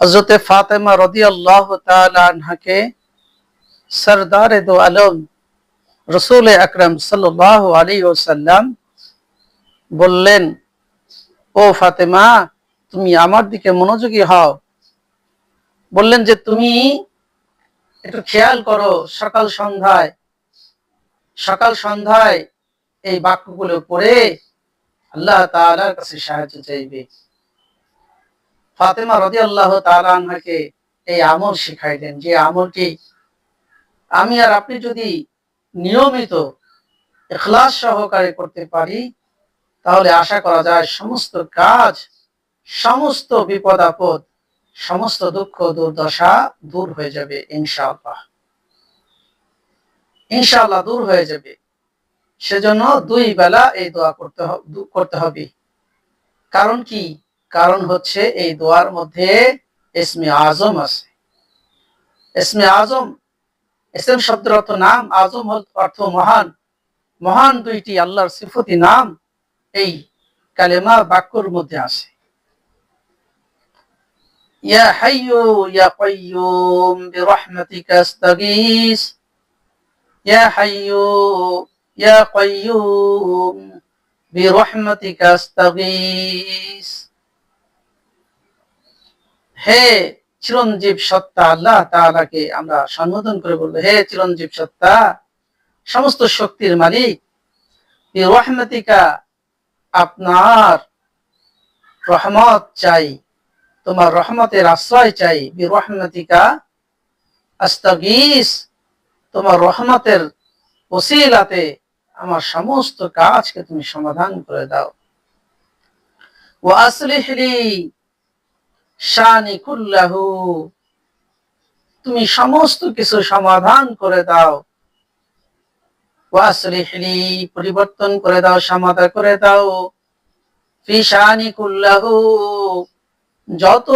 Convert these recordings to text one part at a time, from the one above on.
হজরতে ফাতেমা রদি আল্লাহ আনহাকে সরদার দো আলম রসুল আকরম সাল্লাহ আলী ওসাল্লাম বললেন, ও ফাতেমা, তুমি আমার দিকে মনোযোগী হও। বললেন যে, তুমি একটু খেয়াল করো, সকাল সন্ধ্যায় সকাল সন্ধ্যায় এই বাক্যগুলো পড়ে আল্লাহ তাআলার কাছে সাহায্য চাইবে। ফাতেমা রদি আল্লাহ তালাকে এই আমল শিখাইলেন, যে আমলটি আমি আর আপনি যদি নিয়মিত এখলাস সহকারে করতে পারি, তাহলে আশা করা যায় সমস্ত কাজ, সমস্ত বিপদ আপদ, সমস্ত দুঃখ দুর্দশা দূর হয়ে যাবে ইনশাআল্লাহ। ইনশাআল্লাহ দূর হয়ে যাবে। সেজন্য দুই বেলা এই দোয়া করতে করতে হবে। কারণ কি? কারণ হচ্ছে এই দোয়ার মধ্যে ইসমে আজম আছে। ইসমে আজম, ইসলাম শব্দের অর্থ নাম, আজম অর্থ মহান। মহান দুইটি আল্লাহর সিফতি নাম এই কালেমা বাক্যর মধ্যে আছে। ইয়া হাইয়ু, ইয়া ইয়া ইয়া হে চিরঞ্জীব সত্তা, আল্লাহ তাআলাকে আমরা সম্বোধন করে বলব, হে চিরঞ্জীব সত্তা, সমস্ত শক্তির মালিক রহমতিকা আপনার রহমত চাই, তোমার রহমতের আশ্রয় চাই বি রহমতিকা আস্তাগিস, তোমার রহমতের ওসিলাতে আমার সমস্ত কাজকে তুমি সমাধান করে দাও। ও আসলিহলি শানি কুল্লাহু। তুমি সমস্ত কিছু সমাধান করে দাও। পরিবর্তন করে দাও সমাধান করে দাও। যত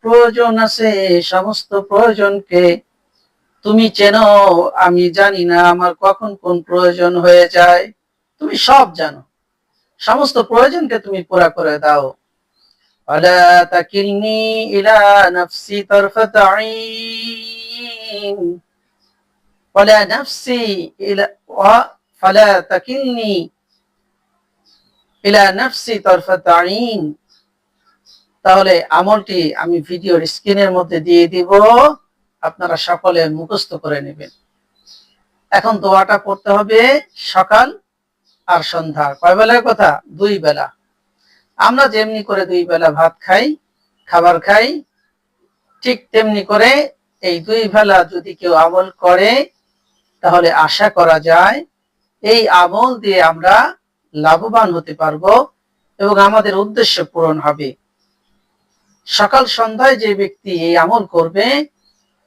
প্রয়োজন আছে, সমস্ত প্রয়োজনকে তুমি চেনো। আমি জানি না আমার কখন কোন প্রয়োজন হয়ে যায়। তুমি সব জানো। সমস্ত প্রয়োজনকে তুমি পুরা করে দাও। ولا تكلني إلى نفسي طرفة عين ولا نفسي إلى فلا تكلني إلى نفسي طرفة عين তাহলে আমলটি আমি ভিডিওর স্ক্রিনের মধ্যে দিয়ে দিব আপনারা সকলে মুখস্থ করে নেবেন এখন দোয়াটা পড়তে হবে সকাল আর সন্ধ্যা কয় বেলার কথা দুই বেলা আমরা যেমনি করে দুই বেলা ভাত খাই, খাবার খাই, ঠিক তেমনি করে এই দুই বেলা যদি কেউ আমল করে, তাহলে আশা করা যায় এই আমল দিয়ে আমরা লাভবান হতে পারব এবং আমাদের উদ্দেশ্য পূরণ হবে। সকাল সন্ধ্যায় যে ব্যক্তি এই আমল করবে,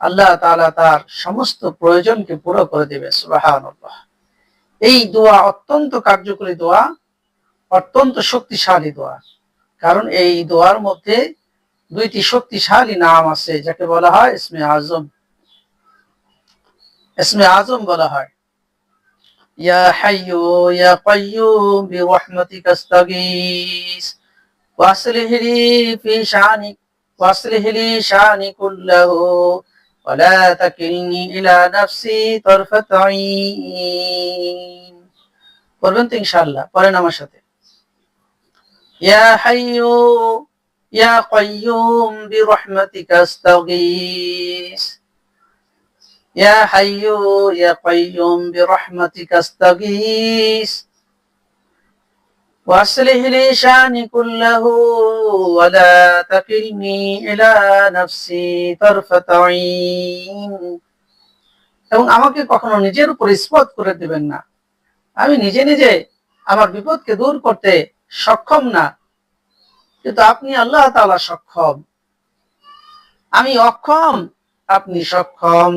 আল্লাহ তাআলা তার সমস্ত প্রয়োজনকে পুরো করে দেবে, সুবহানাল্লাহ। এই দোয়া অত্যন্ত কার্যকরী দোয়া। অত্যন্ত শক্তিশালী দোয়া কারণ এই দোয়ার মধ্যে দুইটি শক্তিশালী নাম আছে যাকে বলা হয় ইসমে আজম ইসমে আজম বলা হয় ইয়া হাইয়ু ইয়া কাইয়ুম বিরহমাতিকা আস্তাগীস واصلح لي في شاني واصلح لي شاني كله ولا تكلني إلى نفسي طرفة عين পড়বেন তো ইনশাআল্লাহ পড়েন আমার সাথে يا حي يا قيوم برحمتك استغيث يا حي يا قيوم برحمتك استغيث واصلح لي شاني كله ولا تكلني إلى نفسي طرفة عين এবং আমাকে কখনো নিজের উপর স্পট করে দেবেন না আমি নিজে নিজে আমার বিপদকে দূর করতে সক্ষম না। কিন্তু আপনি আল্লাহ তাআলা সক্ষম। আমি অক্ষম, আপনি সক্ষম।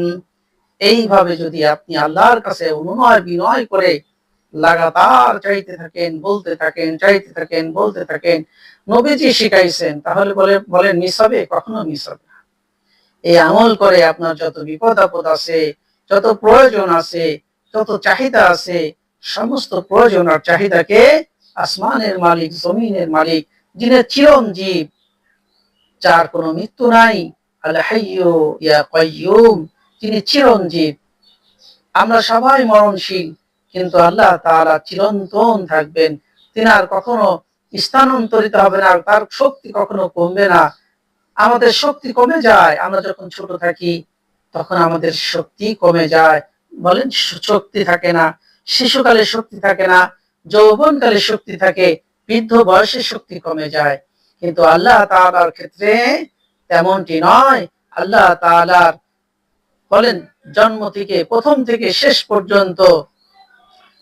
এইভাবে যদি আপনি আল্লাহর কাছে অনুনয় বিনয় করে লাগাতার চাইতে থাকেন, বলতে থাকেন, চাইতে থাকেন, বলতে থাকেন, নবীজি শিখাইছেন, তাহলে বলে, বলেন মিস হবে কখনো মিস হবে না। এই আমল করে আপনার যত বিপদ আপদ আছে, যত প্রয়োজন আছে, যত চাহিদা আছে, সমস্ত প্রয়োজন আর চাহিদাকে আসমানের মালিক, জমিনের মালিক, যিনি চিরঞ্জীব, যার কোনো মৃত্যু নাই। তিনি চিরঞ্জীব। আমরা সবাই মরণশীল, কিন্তু আল্লাহ তাআলা চিরন্তন থাকবেন। তিনি আর কখনো স্থানান্তরিত হবে না তার শক্তি কখনো কমবে না। আমাদের শক্তি কমে যায়, আমরা যখন ছোট থাকি, তখন আমাদের শক্তি কমে যায়। বলেন, শক্তি থাকে না শিশুকালে শক্তি থাকে না যৌবনকালে শক্তি থাকে বৃদ্ধ বয়সে শক্তি কমে যায়। কিন্তু আল্লাহ তালার ক্ষেত্রে তেমনটি নয়। আল্লাহ তালার বলেন জন্ম থেকে প্রথম থেকে শেষ পর্যন্ত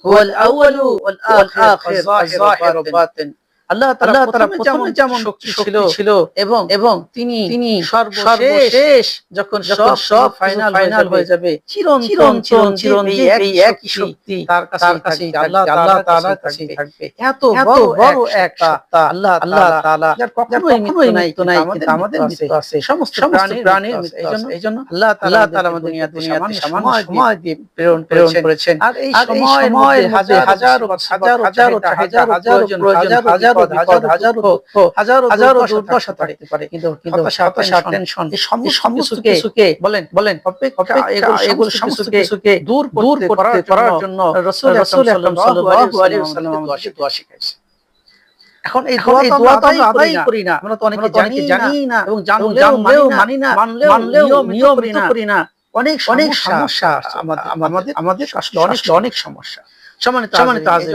হুয়াল আউয়ালু ওয়াল আখির ওয়াল বাতিন। আল্লাহ তাআলা প্রথমে যেমন শক্তি ছিল এবং এবং তিনি তিনি সর্বশেষ যখন সব সব ফাইনাল ফাইনাল হয়ে যাবে চিরন্তন চিরন্তন এই একই শক্তি তার কাছে আল্লাহ আল্লাহ তাআলার কাছে থাকবে। এত বড় এক সত্তা আল্লাহ আল্লাহ তাআলা যার কখনোই মৃত্যু নাই তো কিন্তু আমাদের মৃত্যু আছে সমস্ত প্রাণীর মৃত্যু এইজন্য আল্লাহ তাআলা তাআলা আমাদের দুনিয়াতে সামান্য সময় দিয়ে প্রেরণ প্রেরণ করেছেন। আর এই সময়ের মধ্যে হাজারো হাজারো হাজারো হাজারো হাজারো প্রয়োজন হাজারো হাজারো হাজারো হাজারো হাজারো দুর্দশা থাকতে পারে। কিন্তু কিন্তু হতাশা টেনশন এই সমস্ত কিছুকে বলেন বলেন এগুলো সমস্ত কিছুকে দূর দূর করতে করার জন্য রাসূল রাসূল সাল্লাল্লাহু আলাইহি ওয়াসাল্লাম দোয়া শিখাইছে। এখন এই দোয়া তো আমরা আদায় করি না। আমরা তো অনেকে জানি জানি না। এবং জানলেও মানি না। মানলেও নিয়মিত করি না। অনেক অনেক সমস্যা আমাদের আমাদের আমাদের অনেক অনেক সমস্যা। সম্মানিত সম্মানিত আমাদের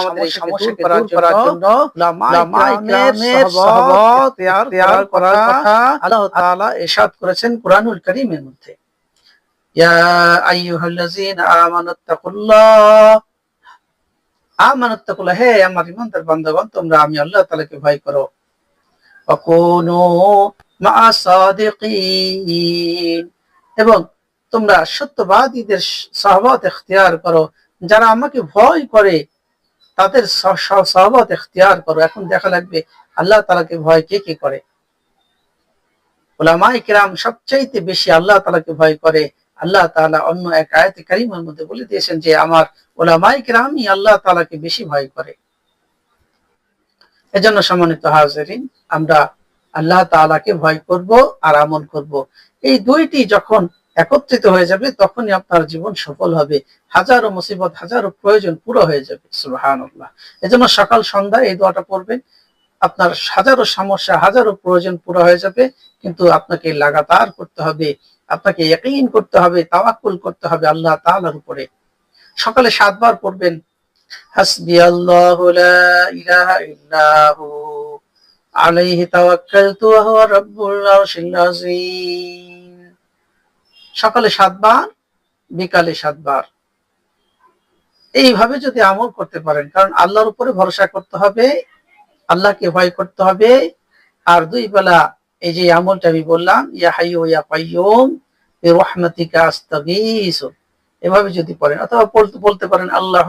আমাদের এই সমস্যা করার জন্য উলামায়ে সাহাবাত তৈয়ার তৈয়ার করার কথা আল্লাহ তাআলা ইরশাদ করেছেন কুরআনুল কারীমের মধ্যে। ইয়া আইয়ুহাল্লাযীনা আমানুত্তাকুল্লাহ। আমানুত্তাকুল্লাহ হে আমার ইমানদার বান্দাগণ তোমরা আমি আল্লাহ তাআলাকে ভয় করো। ওয়াকুনু মা সাদিকিন। এবং তোমরা সত্যবাদীদের সহবত এখতিয়ার করো। যারা আমাকে ভয় করে, তাদের সহবত এখতিয়ার করো। এখন দেখা লাগবে আল্লাহ তালাকে ভয় কে কে করে? ওলামাই কিরাম সবচাইতে বেশি আল্লাহ তালাকে ভয় করে। আল্লাহ তাআলা অন্য এক আয়াতে কারিমার মধ্যে বলে দিয়েছেন যে, আমার ওলামাই কিরামই আল্লাহ তাআলাকে বেশি ভয় করে। এজন্য সম্মানিত হাজারিন, আমরা আল্লাহ তাআলাকে ভয় করব আর আমল করব। এই দুইটি যখন একত্রিত হয়ে যাবে, তখনই আপনার জীবন সফল হবে। হাজারো মুসিবত, হাজারো প্রয়োজন পুরো হয়ে যাবে। সুবহানাল্লাহ। এজন্য সকাল, সন্ধ্যা এই দোয়াটা পড়বেন। আপনার হাজারো সমস্যা, হাজারো প্রয়োজন পুরো হয়ে যাবে, কিন্তু আপনাকে লাগাতার করতে হবে। আপনাকে ইয়াকিন করতে হবে, তাওয়াক্কুল করতে হবে আল্লাহ তাআলার উপরে। সকালে সাতবার পড়বেন হাসবি আল্লাহু আলাইহি তাওয়াক্কালতু ওয়া হুয়া রাব্বুল আরশিল আযীম। সকালে সাতবার, বিকালে সাতবার। এইভাবে যদি আমল করতে পারেন, কারণ আল্লাহর উপরে ভরসা করতে হবে, আল্লাহকে ভয় করতে হবে। আর দুই বেলা এই যে আমলটা আমি বললাম, ইয়া হাইয়ু ইয়া কাইয়ুম এভাবে যদি পড়েন, অথবা বলতে পারেন আল্লাহ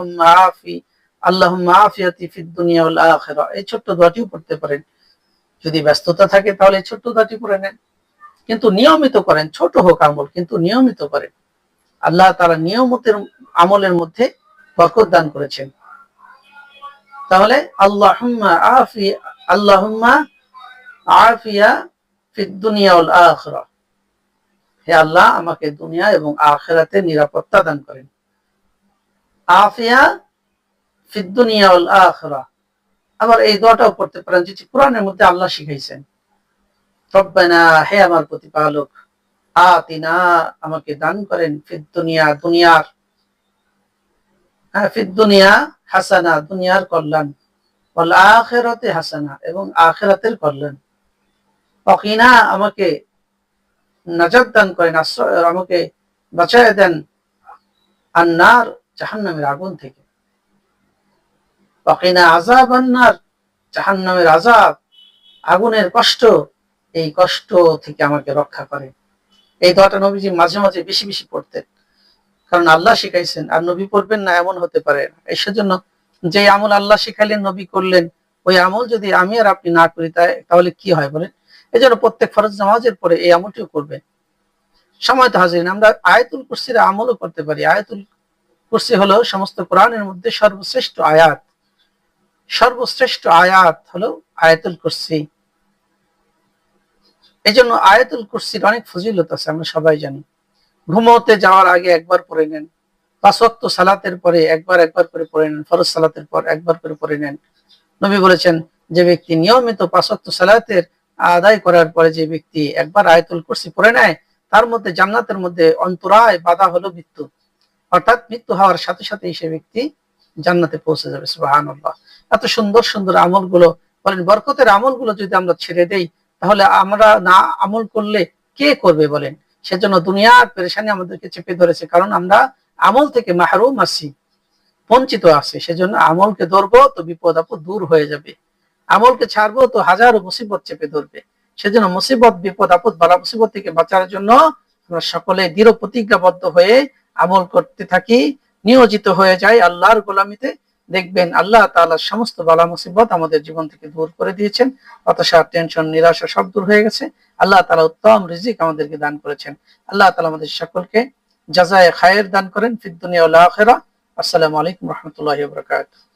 আফি আল্লাহ আফিয়াতি দুনিয়া এই ছোট্ট দোয়াটিও পড়তে পারেন। যদি ব্যস্ততা থাকে, তাহলে এই ছোট্ট দোয়াটি পড়ে নেন। কিন্তু নিয়মিত করেন, ছোট হোক আমল, কিন্তু নিয়মিত করেন। আল্লাহ তারা নিয়মতের আমলের মধ্যে বরকত দান করেছেন। তাহলে ওয়াল আখিরা। হে আল্লাহ, আমাকে দুনিয়া এবং আখিরাতে নিরাপত্তা দান করেন। আফিয়া ফিদ দুনিয়া ওয়াল আখিরা। আবার এই দোয়াটাও পড়তে পারেন যেটি কোরআনের মধ্যে আল্লাহ শিখাইছেন। রব্বানা, হে আমার প্রতিপালক, আতিনা, আমাকে দান করেন দুনিয়ার হ্যাঁ হাসানা, দুনিয়ার কল্যাণ বল আখেরাতে হাসানা এবং আখেরাতের কল্যাণ। অকিনা আমাকে নাজাদ দান করেন, আশ্রয়, আমাকে বাঁচায় দেন আন্নার, জাহান্নামের আগুন থেকে। অকিনা আজাব আন্নার, জাহান্নামের আজাব আগুনের কষ্ট এই কষ্ট থেকে আমাকে রক্ষা করে। এই দোয়াটা নবীজি মাঝে মাঝে বেশি বেশি পড়তেন। কারণ আল্লাহ শিখাইছেন, আর নবী পড়বেন না এমন হতে পারে এই সেজন্য যে আমল আল্লাহ শিখাইলেন, নবী করলেন, ওই আমল যদি আমি আর আপনি না করি তাহলে কি হয় বলেন? এই জন্য প্রত্যেক ফরজ নামাজের পরে এই আমলটিও করবেন। সময় তো হাজির আমরা আয়াতুল কুরসির আমলও করতে পারি। আয়াতুল কুরসি হলো সমস্ত কোরআনের মধ্যে সর্বশ্রেষ্ঠ আয়াত। সর্বশ্রেষ্ঠ আয়াত হলো আয়াতুল কুরসি। এই জন্য আয়াতুল কুরসির অনেক ফজিলত আছে, আমরা সবাই জানি। ঘুমোতে যাওয়ার আগে একবার পড়ে নেন পাঁচ সালাতের পরে একবার একবার করে পড়ে নেন, ফরজ সালাতের পর একবার করে পড়ে নেন। নবী বলেছেন, যে ব্যক্তি নিয়মিত পাঁচ সালাতের আদায় করার পরে যে ব্যক্তি একবার আয়াতুল কুরসি পড়ে নেয়, তার মধ্যে জান্নাতের মধ্যে অন্তরায় বাধা হলো মৃত্যু। অর্থাৎ মৃত্যু হওয়ার সাথে সাথে সে ব্যক্তি জান্নাতে পৌঁছে যাবে, সুবহানাল্লাহ। এত সুন্দর সুন্দর আমলগুলো, বলেন বরকতের আমলগুলো যদি আমরা ছেড়ে দেই তাহলে আমরা না আমল করলে কে করবে বলেন? সেজন্য দুনিয়ার পেরেশানি আমাদেরকে চেপে ধরেছে, কারণ আমরা আমল থেকে মাহরুম আছি, বঞ্চিত আছে, সেজন্য আমলকে ধরবো তো বিপদ আপদ দূর হয়ে যাবে। আমলকে ছাড়বো তো হাজারো মুসিবত চেপে ধরবে। সেজন্য মুসিবত, বিপদ আপদ, বালা মুসিবত থেকে বাঁচার জন্য আমরা সকলে দৃঢ় প্রতিজ্ঞাবদ্ধ হয়ে আমল করতে থাকি। নিয়োজিত হয়ে যাই আল্লাহর গোলামিতে দেখবেন আল্লাহ তাআলা সমস্ত বালা মুসিবত আমাদের জীবন থেকে দূর করে দিয়েছেন। হতাশা টেনশন নিরাশা সব দূর হয়ে গেছে। আল্লাহ তালা উত্তম রিজিক আমাদেরকে দান করেছেন। আল্লাহ তালা আমাদের সকলকে জাজায় খায়ের দান করেন। ফিদ্দুনিয়া আসসালামু আলাইকুম রহমতুল্লাহ ওয়া বারাকাতুহু।